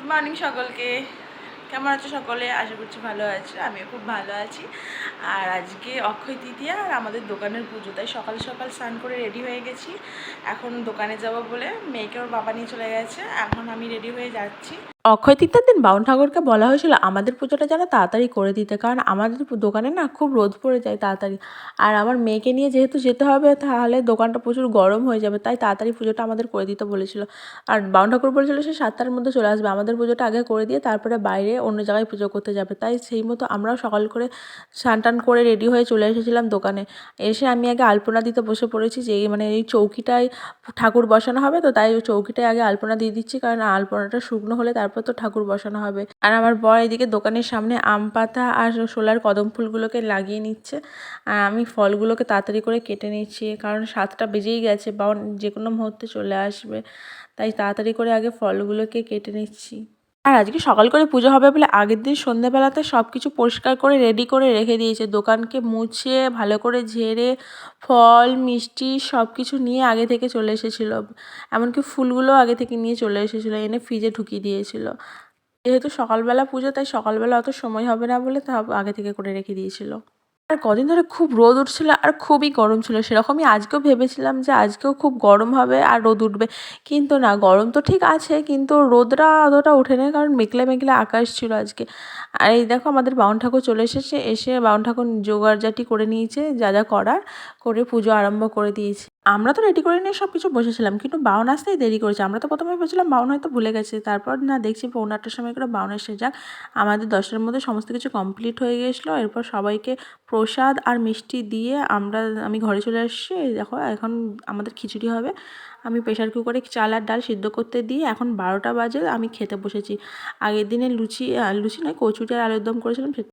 Good morning সকলকে। কেমন আছো সকলে? আশা করছি ভালো আছো। আমিও খুব ভালো আছি। আর আজকে অক্ষয় তৃতীয়া আর আমাদের দোকানের পুজো। তাই সকাল সকাল স্নান করে রেডি হয়ে গেছি। এখন দোকানে যাব বলে মেয়েকে ওর বাবা নিয়ে চলে গেছে। এখন আমি রেডি হয়ে যাচ্ছি। অক্ষয় তৃতীয়ার দিন বাউন ঠাকুরকে বলা হয়েছিল, আমাদের পুজোটা যেন তাড়াতাড়ি করে দিতে। কারণ আমাদের দোকানে না খুব রোদ পড়ে যায় তাড়াতাড়ি। আর আমার মেয়েকে নিয়ে যেহেতু যেতে হবে, তাহলে দোকানটা প্রচুর গরম হয়ে যাবে, তাই তাড়াতাড়ি পুজোটা আমাদের করে দিতে বলেছিল। আর বাউন ঠাকুর বলেছিল, সে সাতটার মধ্যে চলে আসবে। আমাদের পুজোটা আগে করে দিয়ে তারপরে বাইরে অন্য জায়গায় পুজো করতে যাবে। তাই সেই মতো আমরাও সকাল করে টান করে রেডি হয়ে চলে এসেছিলাম দোকানে। এসে আমি আগে আলপনা দিতে বসে পড়েছি, যে মানে এই চৌকিটায় ঠাকুর বসানো হবে, তো তাই ওই চৌকিটায় আগে আলপনা দিয়ে দিচ্ছি, কারণ আলপনাটা শুকনো হলে তারপর তো ঠাকুর বসানো হবে। আর আমার বর এদিকে দোকানের সামনে আম পাতা আর সোলার কদম ফুলগুলোকে লাগিয়ে নিচ্ছে। আর আমি ফলগুলোকে তাড়াতাড়ি করে কেটে নিচ্ছি, কারণ সাতটা বেজেই গেছে, বা যে কোনো মুহূর্তে চলে আসবে। তাই তাড়াতাড়ি করে আগে ফলগুলোকে কেটে নিচ্ছি। আর আজকে সকাল করে পুজো হবে বলে আগের দিন সন্ধ্যেবেলাতে সব কিছু পরিষ্কার করে রেডি করে রেখে দিয়েছে। দোকানকে মুছে, ভালো করে ঝেড়ে, ফল, মিষ্টি সব কিছু নিয়ে আগে থেকে চলে এসেছিল। এমনকি ফুলগুলো আগে থেকে নিয়ে চলে এসেছিল, এনে ফ্রিজে ঢুকিয়ে দিয়েছিলো। যেহেতু সকালবেলা পুজো, তাই সকালবেলা অত সময় হবে না বলে তা আগে থেকে করে রেখে দিয়েছিল। আর কদিন ধরে খুব রোদ উঠছিল আর খুবই গরম ছিল। সেরকমই আজকেও ভেবেছিলাম যে আজকেও খুব গরম হবে আর রোদ উঠবে। কিন্তু না, গরম তো ঠিক আছে, কিন্তু রোদরা অতটা ওঠে না কারণ মেঘলা মেঘলা আকাশ ছিল আজকে। আর এই দেখো আমাদের বাউন ঠাকুর চলে এসেছে, এসে বাউন ঠাকুর জোগাড়জাটি করে নিয়েছে, যা যা করার করে পুজো আরম্ভ করে দিয়েছে। আমরা তো রেডি করে নিয়ে সব কিছু বসেছিলাম, কিন্তু বাউন আসতেই দেরি করেছে। আমরা তো প্রথমে ভেবেছিলাম বাউন হয়তো ভুলে গেছে। তারপর না দেখছি পৌনে আটটার সময় করে বাউন এসে যাক। আমাদের দশটার মধ্যে সমস্ত কিছু কমপ্লিট হয়ে গেছিল। এরপর সবাইকে প্রসাদ আর মিষ্টি দিয়ে আমরা, আমি ঘরে চলে আসছি। দেখো, এখন আমাদের খিচুড়ি হবে। আমি প্রেশার কুকারে চাল আর ডাল সিদ্ধ করতে দিয়ে এখন বারোটা বাজে আমি খেতে বসেছি। আগের দিনে লুচি লুচি নয় কচুরি আর আলুর দম করেছিলাম